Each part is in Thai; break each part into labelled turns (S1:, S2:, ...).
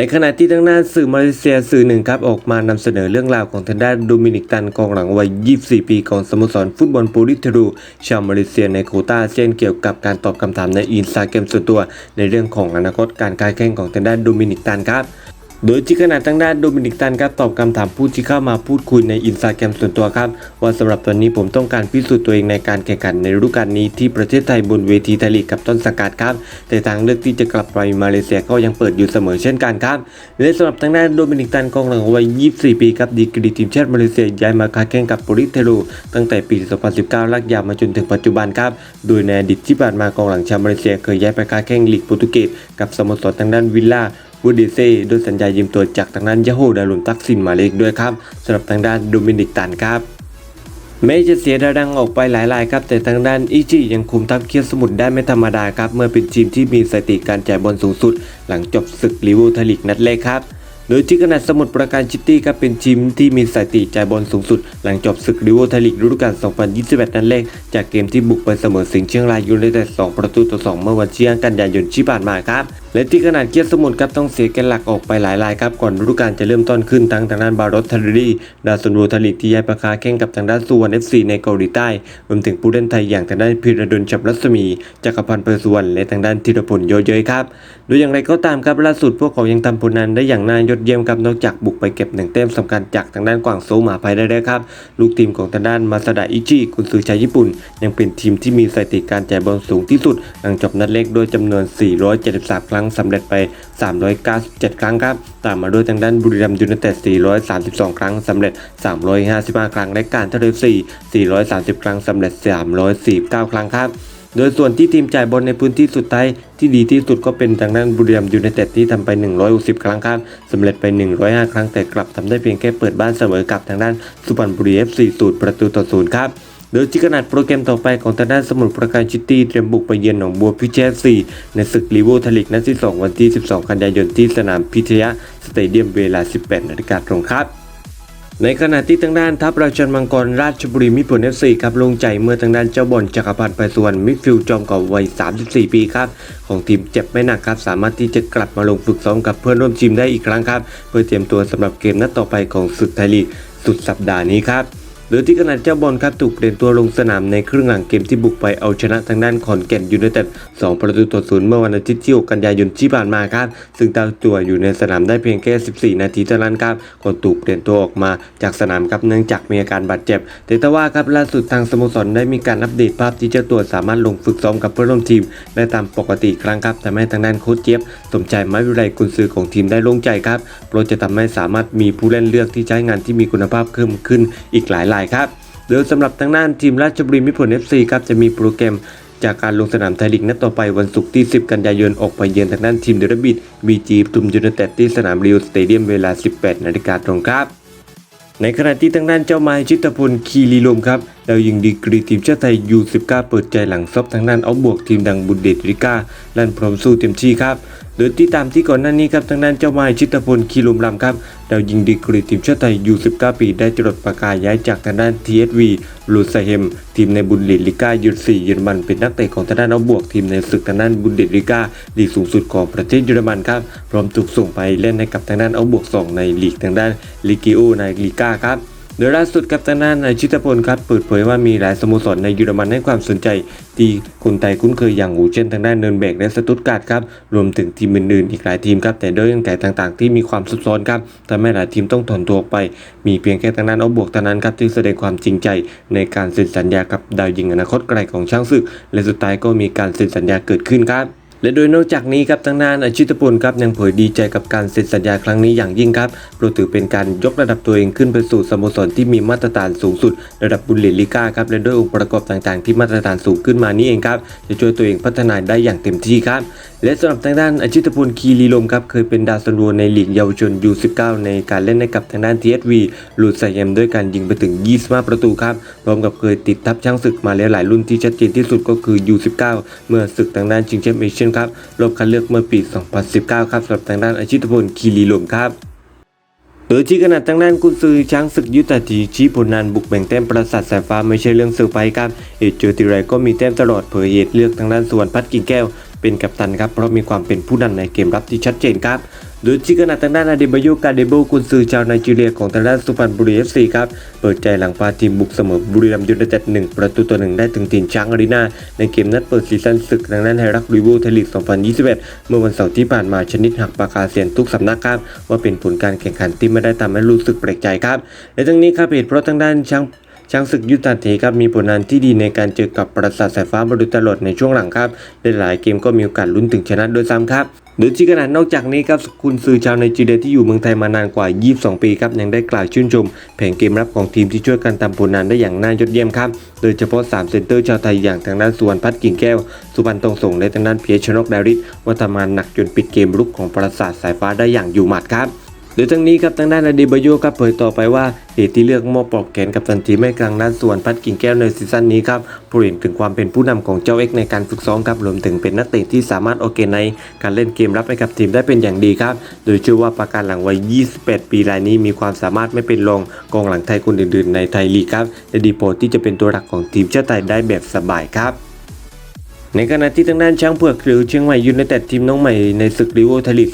S1: ในขณะที่ทางด้านสื่อมาเลเซียสื่อหนึ่งครับออกมานำเสนอเรื่องราวของทางด้านโดมินิกตันกองหลังวัย 24 ปีของสโมสรฟุตบอลปูริเทรูชาวมาเลเซียในโคต้าเช่นเกี่ยวกับการตอบคำถามในอินสตาแกรมส่วนตัว ในเรื่องของอนาคตการค้าแข่งของทางด้านโดมินิกตันครับ โดยที่ขณะทางด้านโดมินิกตันครับตอบคำถามผู้ที่เข้ามาพูดคุยในอินสตาแกรมส่วนตัวครับ ว่าสำหรับตอนนี้ผมต้องการพิสูจน์ตัวเองในการแข่งขันในฤดูกาลนี้ที่ประเทศไทยบนเวทีไทยลีกกับต้นสังกัดครับ แต่ทางเลือกที่จะกลับไปมาเลเซียก็ยังเปิดอยู่เสมอเช่นกันครับและสำหรับทางด้านโดมินิกตันกองหลังวัย 24 ปีครับดีกรีทีมชาติมาเลเซียย้ายมาค้าแข่งกับโปลิเทโรตั้งแต่ปี 2019 ลากยาวมาจนถึงปัจจุบันครับโดยในอดีตที่ผ่านมากองหลังชาวมาเลเซียเคยย้ายไปค้าแข่งลีกโปรตุเกสกับสโมสรทางด้านวิลล่า วูดดีเซ่ด้วยสัญญายืมตัวจากทางด้านยาโฮดารุนตักซินมาเลกด้วยครับสำหรับทางด้านโดมินิกตันครับแม้จะเสียดาดังออกไปหลายรายครับ แต่ทางด้านอิจิยังคุมทัพเคียวสมุทรได้ไม่ธรรมดาครับ เมื่อเป็นทีมที่มีสถิติการจ่ายบอลสูงสุด หลังจบศึกลิเวอร์พูลไทลีกนัดแรกครับ โดยที่ขนาดสมุทรปราการซิตตี้ครับเป็นทีมที่มีสถิติจ่ายบอลสูงสุด หลังจบศึกลิเวอร์พูลไทยลีกฤดูกาล 2021 นัดแรก จากเกมที่บุกไปเสมอสิงห์เชียงรายยูไนเต็ด 2 ประตูต่อ 2 เมื่อวันที่5กันยายนที่ผ่านมาครับ และที่ขนาดเกียรติสมุทรครับต้องเสียแกนหลักออกไปหลายรายครับก่อนฤดูกาลจะเริ่มต้นขึ้นทั้งทางด้านบารอสทารีดาวซันโวทาลิกที่ย้ายไปคาแข่งกับทางด้านสุวรรณเอฟซีในเกาหลีใต้รวมถึงผู้เล่นไทยอย่างทางด้านพิรดลชับรัศมีจักรพันธ์เปอร์สุวรรณและทางด้านธีรพลโยเยยครับโดยอย่างไรก็ตามครับล่าสุดพวกเขายังทำผลงานได้อย่างน่ายดเยี่ยมครับนอกจากบุกไปเก็บหนึ่งแต้มสำคัญจากทางด้านกวางโซหมาภัยได้แล้วครับ ลูกทีมของทางด้านมาซาดะอิจิกุนซือชาวญี่ปุ่น ยังเป็นทีมที่มีสถิติการจ่ายบอลสูงที่สุด หลังจบนัดเล็กด้วยจำนวน 473 ครั้งสำเร็จไป 397 ครั้งครับ ตามมาด้วยทางด้านบุรีรัมย์ยูไนเต็ด 432 ครั้งสำเร็จ 355 ครั้งและการท่าเรือ4 430 ครั้งสำเร็จ 349 ครั้งครับ โดยส่วนที่ทีมจ่ายบอลในพื้นที่สุดท้ายที่ดีที่สุดก็เป็นทางด้านบุรีรัมย์ยูไนเต็ดที่ทำไป 160 ครั้งครับสำเร็จไป 105 ครั้งแต่กลับทำได้เพียงแค่เปิดบ้านเสมอกับทางด้านสุพรรณบุรี FC สูตรประตูต่อศูนย์ครับโดยที่ขนาดโปรแกรมต่อไปของทางด้านสมุทรปราการซิตี้เตรียมบุกไปเยือนหนองบัวพิเชษซีในศึกลีโวทลิกนัดที่ 2 วันที่ 12 กันยายนที่สนามพิทยาสเตเดียมเวลา 18นาฬิกาตรงครับ ในขณะที่ทางด้านทัพราชันมังกรราชบุรีมิตรผลเอฟซีครับลงใจเมื่อทางด้านเจ้าบอลจักรพันธ์ไปส่วนมิดฟิลด์จอมเก่าวัย 34 ปีครับของทีมเจ็บไม่หนักครับสามารถที่จะกลับมาลงฝึกซ้อมกับเพื่อนร่วมทีมได้อีกครั้งครับ เพื่อเตรียมตัวสำหรับเกมนัดต่อไปของสุดไทยลีกสุดสัปดาห์นี้ครับ โดยที่ขณะเจ้าบอลครับถูกเปลี่ยนตัวลงสนามในครึ่งหลังเกมที่บุกไปเอาชนะทางด้านขอนแก่นยูไนเต็ด2ประตูต่อศูนย์เมื่อวันอาทิตย์ที่ 6 กันยายนที่ผ่านมาครับ ซึ่งตาตัวอยู่ในสนามได้เพียงแค่ 14 นาทีเท่านั้นครับก่อนถูกเปลี่ยนตัวออกมาจากสนามครับเนื่องจากมีอาการบาดเจ็บ แต่ทว่าครับล่าสุดทางสโมสรได้มีการอัปเดตภาพที่เจ้าตัวสามารถลงฝึกซ้อมกับเพื่อนร่วมทีมได้ตามปกติครั้งครับทำให้ทางด้านโค้ชเจี๊ยบสมใจไม้วิไลกุนซือของทีมได้โล่งใจครับเพราะจะทำให้สามารถมีผู้เล่นเลือกที่ใช้งานที่มีคุณภาพเพิ่มขึ้นอีกหลายรายครับโดยสำหรับทางด้านทีมราชบุรีมิตรผล FC ครับจะมีโปรแกรมจากการลงสนามไทยลีกนัดต่อไปวันศุกร์ที่ 10 กันยายนออกไปเยือนทางด้านทีมเดอะบิดบีจีปทุมยูเนเต็ดที่สนามริวสเตเดียมเวลา 18 นาฬิกาตรงครับ ในขณะที่ทางด้านเจ้าไม้ชิตพลคีรีลมครับ ดาวยิงดีกรีทีมชาติไทยยู19เปิดใจหลังซบทางด้านเอาบวกทีมดังบุนเดสริก้าลั่นพร้อมสู้เต็มที่ครับโดยที่ตามที่ก่อนหน้านี้ครับทางด้านเจ้าไม้ชิตพลคีรุมลำครับดาวยิงดีกรีทีมชาติไทยยู19ปีได้จรดประกาศย้ายจากทางด้าน TSV ลูซาเฮม ทีมในบุนเดสลิก้ายู4เยอรมันเป็นนักเตะของทางด้านเอาบวกทีมในศึกทางด้านบุนเดสลิก้าลีกสูงสุดของประเทศเยอรมันครับพร้อมถูกส่งไปเล่นให้กับทางด้านเอาบวก2ในลีกทางด้านลิกิโอในลีก้าครับ โดยล่าสุดกับทางด้านนายชิตพลครับเปิดเผยว่ามีหลายสโมสรในเยอรมันให้ความสนใจที่คนไทยคุ้นเคยอย่างหูเช่นทางด้านเนินแบกและสตุตการ์ดครับรวมถึงทีมอื่นๆอีกหลายทีมครับแต่ด้วยเงื่อนไขต่างๆ ที่มีความซับซ้อนครับทำให้หลายทีมต้องถอนตัวออกไป มีเพียงแค่ทางด้านเอาบวกเท่านั้นครับที่แสดงความจริงใจในการเซ็นสัญญากับดาวยิงอนาคตไกลของช้างศึก และสุดท้ายก็มีการเซ็นสัญญาเกิดขึ้นครับ และโดยนอกจากนี้ครับทางด้านอาชิตพลครับยังเผยดีใจกับการเซ็นสัญญาครั้งนี้อย่างยิ่งครับเพรถือเป็นการยกระดับตัวเองขึ้นไปสู่สโมสรที่มีมาตรฐานสูงสุด ระดับบุลเลลิก้าครับและด้วยองค์ประกอบต่างๆ ที่มาตรฐานสูงขึ้นมานี่เองครับจะช่วยตัวเองพัฒนาได้อย่างเต็มที่ครับและสำหรับทางด้านอาชิตพลคีรีลมครับเคยเป็นดาวซันโวในลีกเยาวชน U19 ในการเล่นให้กับทางด้าน TSV ลูซาเฮมด้วยการยิงไปถึง 25 ประตูครับพร้อมกับเคยติดทัพช้างศึกมาแล้วหลายรุ่นที่ชัดเจนที่สุดก็คือ U19 เมื่อศึกทางด้านชิงแชมป์เอเชียมครับรอบคัดเลือกเมื่อปี 2019 ครับสำหรับทางด้านอาชิตพลคีรีลมครับโดยที่ขนาดทางด้านกุนซือช้างศึกยุตธีชี้ผลนานบุกแบ่งแต้มประสาทสายฟ้าไม่ใช่เรื่องเซอร์ไพรส์ครับเอเจอติไรก็มีแต้มตลอดเผยเหตุเลือกทางด้านสวนพัดกิ่งแก้ว เป็นกัปตันครับเพราะมีความเป็นผู้นำในเกมรับที่ชัดเจนครับโดยที่ขณะทางด้านอาเดบายุกาเดโบกุนซือชาวไนจีเรียของทางด้านสุพรรณบุรีเอฟซีครับเปิดใจหลังพาทีมบุกเสมอบุรีรัมย์ยูไนเต็ดหนึ่งประตูต่อหนึ่งได้ถึงทีมช้างอารีนาในเกมนัดเปิดซีซั่นศึกทางด้านไฮรักรีวิวไทยลีก 2021 เมื่อวันเสาร์ที่ผ่านมาชนิดหักปากกาเซียนทุกสำนักครับว่าเป็นผลการแข่งขันที่ไม่ได้ทำให้รู้สึกแปลกใจครับและทั้งนี้ครับเหตุเพราะทางด้านช้าง ช้างศึกยุทธาเทครับมีผลงานที่ดีในการเจอกับปราสาทสายฟ้ามาโดยตลอดในช่วงหลังครับในหลายเกมก็มีโอกาสลุ้นถึงชนะโดยซ้ำครับโดยที่ขนาดนอกจากนี้ครับคุณซือชาวไนจีเรียที่อยู่เมืองไทยมานานกว่า 22 ปีครับยังได้กล่าวชื่นชม แผนเกมรับของทีมที่ช่วยกันทำผลงานได้อย่างน่ายอดเยี่ยมครับโดยเฉพาะ 3 เซนเตอร์ชาวไทยอย่างทางด้านสุวรรณพัฒน์กิ่งแก้ว สุพรรณตรงส่งและทางด้านเพียรชนกดาริศว่าทำงานหนักจนปิดเกมรุกของปราสาทสายฟ้าได้อย่างอยู่หมัดครับ โดยทั้งนี้ครับทางด้านอดีบาโยครับเผยต่อไปว่าเหตุที่เลือกมอบปลอกแขนกับตันทีมให้กลางด้านส่วนพัดกิ่งแก้วในซีซั่นนี้ครับเพราะเห็นถึงความเป็นผู้นำของเจ้าเอ็กในการฝึกซ้อมครับรวมถึงเป็นนักเตะที่สามารถโอเคในการเล่นเกมรับให้กับทีมได้เป็นอย่างดีครับ โดยเชื่อว่าประการหลังวัย 28 ปีรายนี้มีความสามารถไม่เป็นรองกองหลังไทยคนอื่นๆ ในไทยลีกครับและดีพอที่จะเป็นตัวหลักของทีมชาติไทยได้แบบสบายครับ ในขณะที่ทางด้านช้างเผือกหรือเชียงใหม่ยูไนเต็ดทีมน้องใหม่ในศึกริโวไทลีก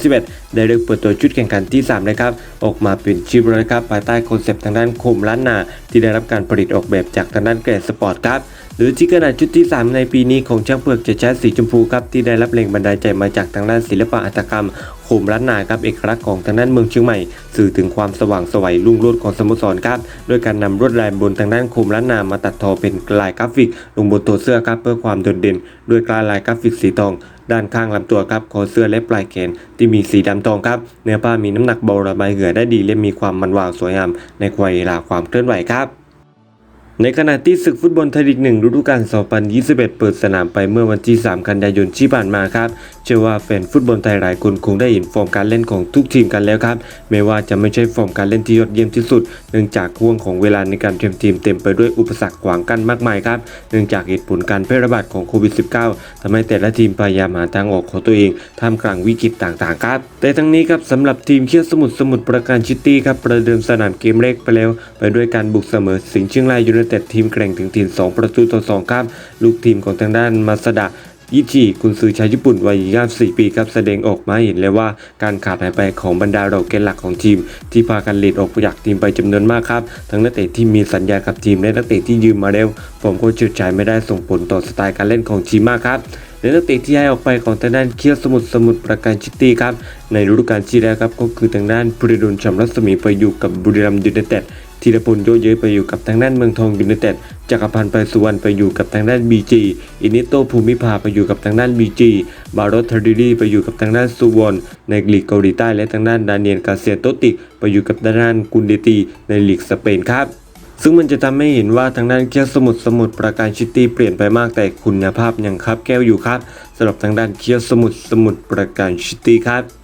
S1: 2021 ได้เลือกเปิดตัวชุดแข่งขันที่ 3 นะครับ ออกมาเป็นชิปแล้วนะครับภายใต้คอนเซปต์ทางด้านโคมล้านนา ที่ได้รับการผลิตออกแบบจากทางด้านเกรดสปอร์ตครับ หรือที่ขนาดชุดที่ 3 ในปีนี้ของช้างเผือกจะใช้สีชมพูครับที่ได้รับแรงบันดาลใจมาจากทางด้านศิลปะหัตกรรมโคมล้านนาครับเอกลักษณ์ของทางด้านเมืองเชียงใหม่ สื่อถึงความสว่างสวัยรุ่งโรจน์ของสโมสรครับด้วยการนำลวดลายบนทางด้านโคมล้านนามาตัดทอเป็นลายกราฟิก ลงบนตัวเสื้อครับเพื่อความโดดเด่นด้วยกลายลายกราฟิกสีทอง ด้านข้างลำตัวครับคอเสื้อและปลายแขนที่มีสีดำทองครับเนื้อผ้ามีน้ำหนักเบาระบายเหงื่อได้ดีและมีความมันวาวสวยงามในเวลาความเคลื่อนไหวครับ ในขณะที่ศึกฟุตบอลไทยลีกหนึ่งฤดูกาล 2021 เปิดสนามไปเมื่อวันที่ 3 กันยายนที่ผ่านมาครับ เชื่อว่าแฟนฟุตบอลไทยหลายคนคงได้เห็นฟอร์มการเล่นของทุกทีมกันแล้วครับ ไม่ว่าจะไม่ใช่ฟอร์มการเล่นที่ยอดเยี่ยมที่สุด เนื่องจากห่วงของเวลาในการเตรียมทีมเต็มไปด้วยอุปสรรคขวางกั้นมากมายครับ เนื่องจากเหตุผลการแพร่ระบาดของโควิด -19 ทำให้แต่ละทีมพยายามหาทางออกของตัวเองท่ามกลางวิกฤตต่างๆครับ แต่ทั้งนี้ครับสำหรับทีมเคียวสมุทรสมุทรปราการชิตี้ครับประเดิมสนามเกมแรกไปแล้ว ไปด้วยการบุกเสมอสิงห์เชียงรายยูไนเต็ดทีมแกร่งถึงทีม2ประตูต่อ2ครับลูกทีมของทางด้านมาสดะยิชิกุนซือชาวญี่ปุ่นวัย 24 ปีครับแสดงออกมาเห็นเลยว่าการขาดหายไปของบรรดาเราแกนหลักของทีม ที่พากันเลดออกจากทีมไปจำนวนมากครับ ทั้งนักเตะที่มีสัญญากับทีมและนักเตะที่ยืมมาแล้วผมก็เชื่อใจไม่ได้ส่งผลต่อสไตล์การเล่นของทีมมากครับและนักเตะที่ให้ออกไปของทางด้านเคียวสมุทรสมุทรปราการชิตี้ครับในฤดูกาลที่แล้วครับก็คือทางด้านพริดลชำรัศมีไปอยู่กับบุรีรัมย์ยูไนเต็ด ธีรพลโยเยะไปอยู่กับทางด้านเมืองทองยูไนเต็ดจักรพันธ์ไปสุวรรณไปอยู่กับทางด้านบีจีอินิโตภูมิภาไปอยู่กับทางด้านบีจีบารอสทาริดีไปอยู่กับทางด้านสุวรรณในลีกเกาหลีใต้และทางด้านดาเนียนกาเซียโตติไปอยู่กับทางด้านกุนเดตีในลีกสเปนครับซึ่งมันจะทำให้เห็นว่าทางด้านเคียวสมุทรสมุทรปราการชิตี้เปลี่ยนไปมากแต่คุณภาพยังครับแก้วอยู่ครับสำหรับทางด้านเคียวสมุทรสมุทรปราการชิตี้ครับ